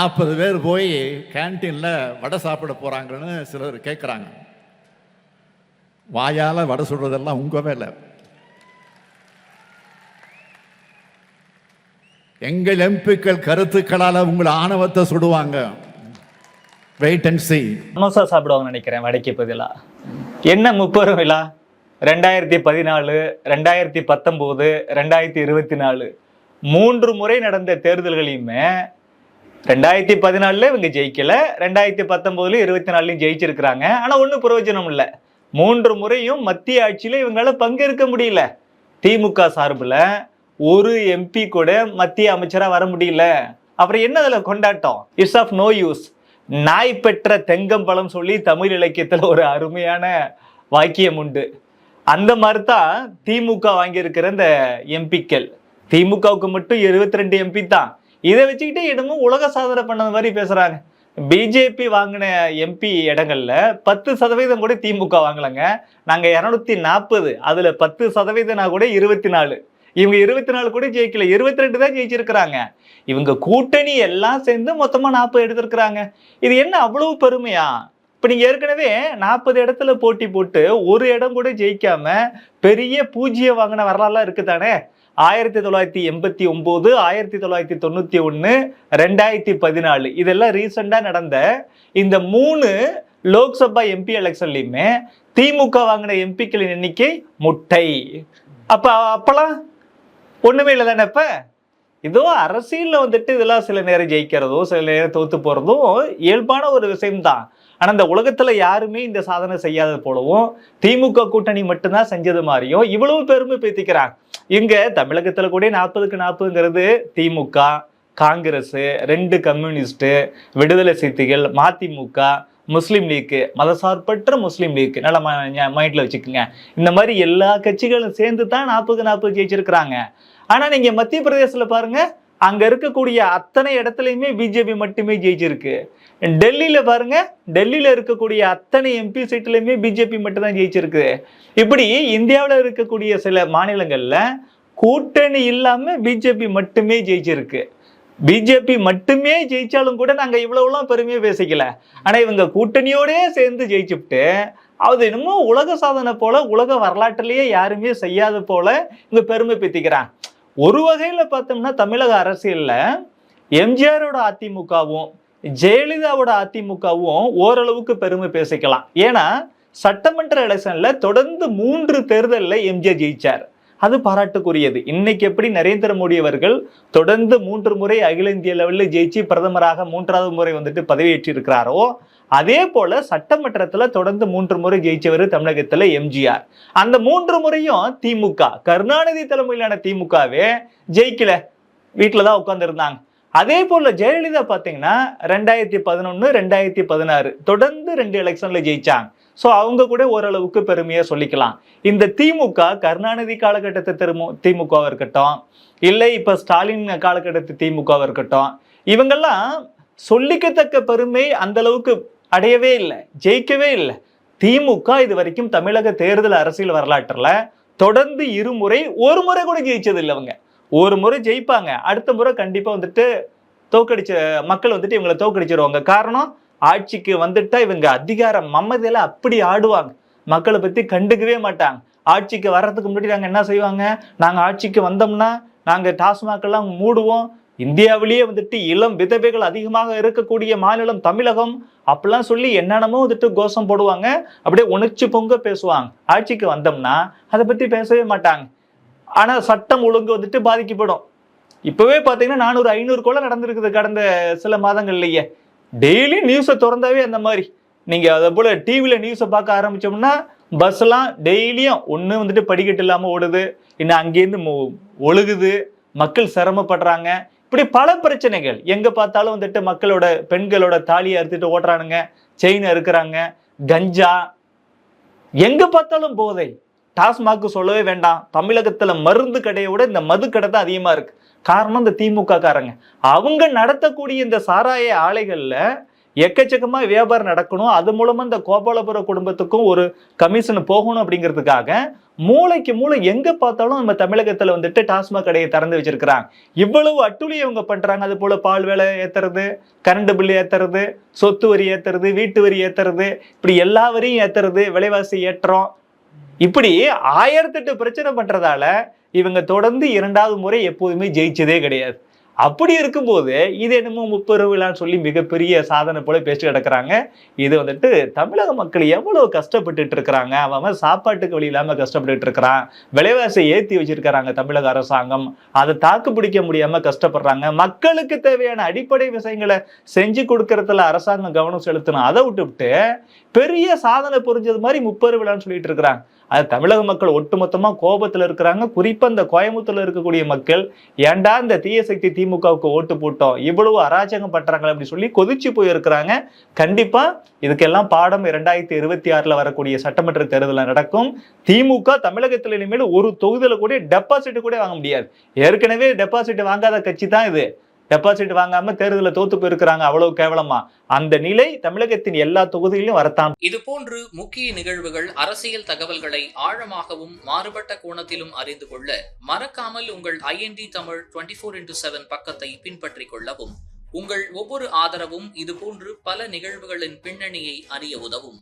நாற்பது பேர் போய் கேன்டீனில் வடை சாப்பிட போகிறாங்கன்னு சிலர் கேட்குறாங்க வாயால் வடை சுடுறதெல்லாம் உங்கள் வேலை. எங்கள் எம்பிக்கள் கருத்துக்களால் உங்களை ஆணவத்தை சுடுவாங்க. வெயிட் அண்ட் சி சமோசா சாப்பிடுவாங்கன்னு நினைக்கிறேன் வடைக்கு பதிலாக என்ன முப்பது விழா? ரெண்டாயிரத்தி பதினாலு ரெண்டாயிரத்தி பத்தொம்போது ரெண்டாயிரத்தி இருபத்தி நாலு. மூன்று முறை நடந்த தேர்தல்களையுமே ரெண்டாயிரத்தி பதினாலில் இவங்க ஜெயிக்கல. ரெண்டாயிரத்தி பத்தொன்பதுல இருபத்தி நாலுலையும் ஜெயிச்சிருக்கிறாங்க. ஆனால் ஒன்றும் பிரயோஜனம் இல்லை. மூன்று முறையும் மத்திய ஆட்சியில இவங்களால் பங்கேற்க முடியல. திமுக சார்பில் ஒரு எம்பி கூட மத்திய அமைச்சராக வர முடியல. அப்புறம் என்ன அதில் கொண்டாட்டம்? இட்ஸ் ஆஃப் நோ யூஸ் நாய் பெற்ற தெங்கம்பழம் சொல்லி தமிழ் இலக்கியத்தில் ஒரு அருமையான வாக்கியம் உண்டு. அந்த மாதிரி தான் திமுக வாங்கியிருக்கிற இந்த எம்பிக்கள் திமுகவுக்கு மட்டும் இருபத்தி ரெண்டு எம்பி தான். இதை வச்சுக்கிட்டு இடமும் உலக சாதனை பண்ணது மாதிரி பேசுறாங்க. பிஜேபி வாங்கின எம்பி இடங்கள்ல பத்து சதவீதம் கூட திமுக வாங்கலைங்க. நாங்க இருநூத்தி நாற்பது அதுல பத்து சதவீதம்னா கூட இருபத்தி நாலு இவங்க இருபத்தி நாலு கூட ஜெயிக்கல இருபத்தி ரெண்டு தான் ஜெயிச்சிருக்கிறாங்க. இவங்க கூட்டணி எல்லாம் சேர்ந்து மொத்தமா நாற்பது எடுத்திருக்கிறாங்க. இது என்ன அவ்வளவு பெருமையா? இப்ப நீங்க ஏற்கனவே நாற்பது இடத்துல போட்டி போட்டு ஒரு இடம் கூட ஜெயிக்காம பெரிய பூஜ்ஜியம் வாங்கின வரலாறுலாம் இருக்குதானே? ஆயிரத்தி தொள்ளாயிரத்தி எண்பத்தி ஒன்பது ஆயிரத்தி தொள்ளாயிரத்தி தொண்ணூத்தி ஒன்று ரெண்டாயிரத்தி பதினாலு. இதெல்லாம் ரீசெண்டா நடந்த இந்த மூணு லோக்சபா எம்பி எலெக்ஷன்லையுமே திமுக வாங்கின எம்பிக்களின் எண்ணிக்கை முட்டை. அப்ப அப்பெல்லாம் ஒண்ணுமே இல்லை தானே இப்ப இதோ அரசியல்ல வந்துட்டு இதெல்லாம் சில நேரம் ஜெயிக்கிறதோ சில நேரம் தோத்து போறதும் இயல்பான ஒரு விஷயம்தான். ஆனால் இந்த உலகத்தில் யாருமே இந்த சாதனை செய்யாதது போலவும் திமுக கூட்டணி மட்டும்தான் செஞ்சது மாதிரியும் இவ்வளவு பெருமை பேத்திக்கிறாங்க. இங்கே தமிழகத்தில் கூட நாற்பதுக்கு நாற்பதுங்கிறது திமுக காங்கிரஸ் ரெண்டு கம்யூனிஸ்ட்டு விடுதலை சிறுத்தைகள் மதிமுக முஸ்லீம் லீக்கு மதசார்பற்ற முஸ்லீம் லீக் நல்லா மைண்டில் வச்சுக்கோங்க. இந்த மாதிரி எல்லா கட்சிகளும் சேர்ந்து தான் நாற்பது நாற்பது ஜெயிச்சிருக்கிறாங்க. ஆனால் நீங்கள் மத்திய பிரதேசத்தில் பாருங்கள் அங்க இருக்கக்கூடிய அத்தனை இடத்துலையுமே பிஜேபி மட்டுமே ஜெயிச்சிருக்கு. டெல்லியில பாருங்க டெல்லியில இருக்கக்கூடிய அத்தனை எம்பி சீட்லயுமே பிஜேபி மட்டும்தான் ஜெயிச்சிருக்கு. இப்படி இந்தியாவில் இருக்கக்கூடிய சில மாநிலங்கள்ல கூட்டணி இல்லாம பிஜேபி மட்டுமே ஜெயிச்சிருக்கு. பிஜேபி மட்டுமே ஜெயிச்சாலும் கூட நாங்கள் இவ்வளவுலாம் பெருமையாக பேசிக்கல. ஆனால் இவங்க கூட்டணியோடயே சேர்ந்து ஜெயிச்சுட்டு அது என்னமோ உலக சாதனை போல உலக வரலாற்றிலேயே யாருமே செய்யாத போல இவங்க பெருமை பேத்திக்கிறாங்க ஒரு வகையில் பார்த்தோம்னா தமிழக அரசியலில் எம்ஜிஆரோட அதிமுகவும் ஜெயலலிதாவோட அதிமுகவும் ஓரளவுக்கு பெருமை பேசிக்கலாம். ஏன்னா சட்டமன்ற எலெக்ஷனில் தொடர்ந்து மூன்று தேர்தலில் எம்ஜிஆர் ஜெயிச்சார். அது பாராட்டுக்குரியது. இன்னைக்கு எப்படி நரேந்திர மோடி அவர்கள் தொடர்ந்து மூன்று முறை அகில இந்திய லெவலில் ஜெயிச்சு பிரதமராக மூன்றாவது முறை வந்துட்டு பதவியேற்றி இருக்கிறாரோ அதே போல சட்டமன்றத்தில் தொடர்ந்து மூன்று முறை ஜெயிச்சவர் தமிழகத்தில் எம்ஜிஆர். அந்த மூன்று முறையும் திமுக கருணாநிதி தலைமையிலான திமுகவே ஜெயிக்கல. வீட்டில் தான் உட்காந்துருந்தாங்க அதே போல ஜெயலலிதா பார்த்தீங்கன்னா ரெண்டாயிரத்தி பதினொன்று ரெண்டாயிரத்தி பதினாறு தொடர்ந்து ரெண்டு எலெக்ஷனில் ஜெயிச்சாங்க. ஸோ அவங்க கூட ஓரளவுக்கு பெருமையாக சொல்லிக்கலாம். இந்த திமுக கருணாநிதி காலகட்டத்தை திருமு திமுகவாக இருக்கட்டும் இல்லை இப்போ ஸ்டாலின் காலகட்டத்து திமுகவாக இருக்கட்டும் இவங்கெல்லாம் சொல்லிக்கத்தக்க பெருமை அந்த அளவுக்கு அடையவே இல்லை ஜெயிக்கவே இல்லை. திமுக இது வரைக்கும் தமிழக தேர்தல் அரசியல் வரலாற்றில் தொடர்ந்து இருமுறை ஒரு முறை கூட ஜெயிச்சது இல்லை அவங்க. ஒரு முறை ஜெயிப்பாங்க அடுத்த முறை கண்டிப்பாக வந்துட்டு தோக்கடிச்ச மக்கள் வந்துட்டு இவங்களை தோக்கடிச்சிருவாங்க. காரணம் ஆட்சிக்கு வந்துட்டா இவங்க அதிகாரம் மம்மதியில அப்படி ஆடுவாங்க. மக்களை பத்தி கண்டுக்கவே மாட்டாங்க. ஆட்சிக்கு வர்றதுக்கு முன்னாடி நாங்க என்ன செய்வாங்க? நாங்க ஆட்சிக்கு வந்தோம்னா நாங்க டாஸ்மாக்கெல்லாம் மூடுவோம். இந்தியாவிலேயே வந்துட்டு இளம் விதவைகள் அதிகமாக இருக்கக்கூடிய மாநிலம் தமிழகம். அப்படிலாம் சொல்லி என்னென்னமோ வந்துட்டு கோஷம் போடுவாங்க. அப்படியே உணர்ச்சி பொங்க பேசுவாங்க. ஆட்சிக்கு வந்தோம்னா அதை பத்தி பேசவே மாட்டாங்க. ஆனா சட்டம் ஒழுங்கு வந்துட்டு பாதிக்கப்படும். இப்பவே பாத்தீங்கன்னா நானூறு ஐநூறு கொலை நடந்திருக்குது கடந்த சில மாதங்கள்லயே. டெய்லி நியூஸை திறந்தாவே அந்த மாதிரி. நீங்கள் அதை போல் டிவியில் நியூஸை பார்க்க ஆரம்பிச்சோம்னா பஸ்லாம் டெய்லியும் ஒன்று வந்துட்டு படிக்கட்டு இல்லாமல் ஓடுது. இன்னும் அங்கேருந்து ஒழுகுது. மக்கள் சிரமப்படுறாங்க. இப்படி பல பிரச்சனைகள். எங்கே பார்த்தாலும் வந்துட்டு மக்களோட பெண்களோட தாலியை அறுத்துட்டு ஓட்டுறானுங்க. செயின் அறுக்கிறாங்க. கஞ்சா. எங்கே பார்த்தாலும் போதை. டாஸ்மாக் சொல்லவே வேண்டாம். தமிழகத்தில் மருந்து கடையை விட இந்த மது கடை தான் அதிகமாக இருக்குது காரணம் இந்த திமுக காரங்க அவங்க நடத்தக்கூடிய இந்த சாராய ஆலைகளில் எக்கச்சக்கமாக வியாபாரம் நடக்கணும். அது மூலமாக இந்த கோபாலபுர குடும்பத்துக்கும் ஒரு கமிஷன் போகணும் அப்படிங்கிறதுக்காக மூளைக்கு மூளை எங்கே பார்த்தாலும் நம்ம தமிழகத்தில் வந்துட்டு டாஸ்மாக் கடையை திறந்து வச்சிருக்கிறாங்க. இவ்வளவு அட்டுழியை இவங்க பண்ணுறாங்க அது போல் பால் விலை ஏற்றுறது கரண்ட் பில்லு ஏற்றுறது சொத்து வரி ஏற்றுறது வீட்டு வரி ஏற்றுறது இப்படி எல்லா வரியும் ஏற்றுறது விலைவாசி ஏற்றம். இப்படி ஆயிரத்தெட்டு பிரச்சனை பண்றதால இவங்க தொடர்ந்து இரண்டாவது முறை எப்போதுமே ஜெயிச்சதே கிடையாது. அப்படி இருக்கும்போது இது என்னமோ முப்பெரு விழான்னு சொல்லி மிகப்பெரிய சாதனை போல பேசி கிடக்குறாங்க. இது வந்துட்டு தமிழக மக்கள் எவ்வளவு கஷ்டப்பட்டுட்டு இருக்கிறாங்க? அவன் சாப்பாட்டுக்கு வழி இல்லாமல் கஷ்டப்பட்டுட்டு இருக்கிறான். விலைவாசியை ஏற்றி வச்சிருக்கிறாங்க தமிழக அரசாங்கம். அதை தாக்கு பிடிக்க முடியாம கஷ்டப்படுறாங்க. மக்களுக்கு தேவையான அடிப்படை விஷயங்களை செஞ்சு கொடுக்கறதுல அரசாங்கம் கவனம் செலுத்தணும். அதை விட்டுவிட்டு பெரிய சாதனை புரிஞ்சது மாதிரி முப்பெரு விழான்னு சொல்லிட்டு இருக்கிறாங்க. அது தமிழக மக்கள் ஒட்டுமொத்தமாக கோபத்தில் இருக்கிறாங்க. குறிப்பாக இந்த கோயம்புத்தூர்ல இருக்கக்கூடிய மக்கள் ஏண்டா இந்த தீய சக்தி திமுகவுக்கு ஓட்டு போட்டோம்? இவ்வளவு அராஜகம் பண்றாங்க அப்படின்னு சொல்லி கொதிச்சு போயிருக்கிறாங்க. கண்டிப்பா இதுக்கெல்லாம் பாடம் இரண்டாயிரத்தி இருபத்தி ஆறுல வரக்கூடிய சட்டமன்ற தேர்தலில் நடக்கும். திமுக தமிழகத்தில் இனிமேல் ஒரு தொகுதியில் கூட டெபாசிட் கூட வாங்க முடியாது. ஏற்கனவே டெபாசிட் வாங்காத கட்சி தான் இது. டெபாசிட் வாங்காம தேர்தலில் தோத்து போயிருக்கிறாங்க அவ்வளவு கேவலமா? அந்த நிலை தமிழகத்தின் எல்லா தொகுதியிலும் வரத்தான். இதுபோன்று முக்கிய நிகழ்வுகள் அரசியல் தகவல்களை ஆழமாகவும் மாறுபட்ட கோணத்திலும் அறிந்து கொள்ள மறக்காமல் உங்கள் IND Tamil twenty four into seven பக்கத்தை பின்பற்றிக் கொள்ளவும். உங்கள் ஒவ்வொரு ஆதரவும் இதுபோன்று பல நிகழ்வுகளின் பின்னணியை அறிய உதவும்.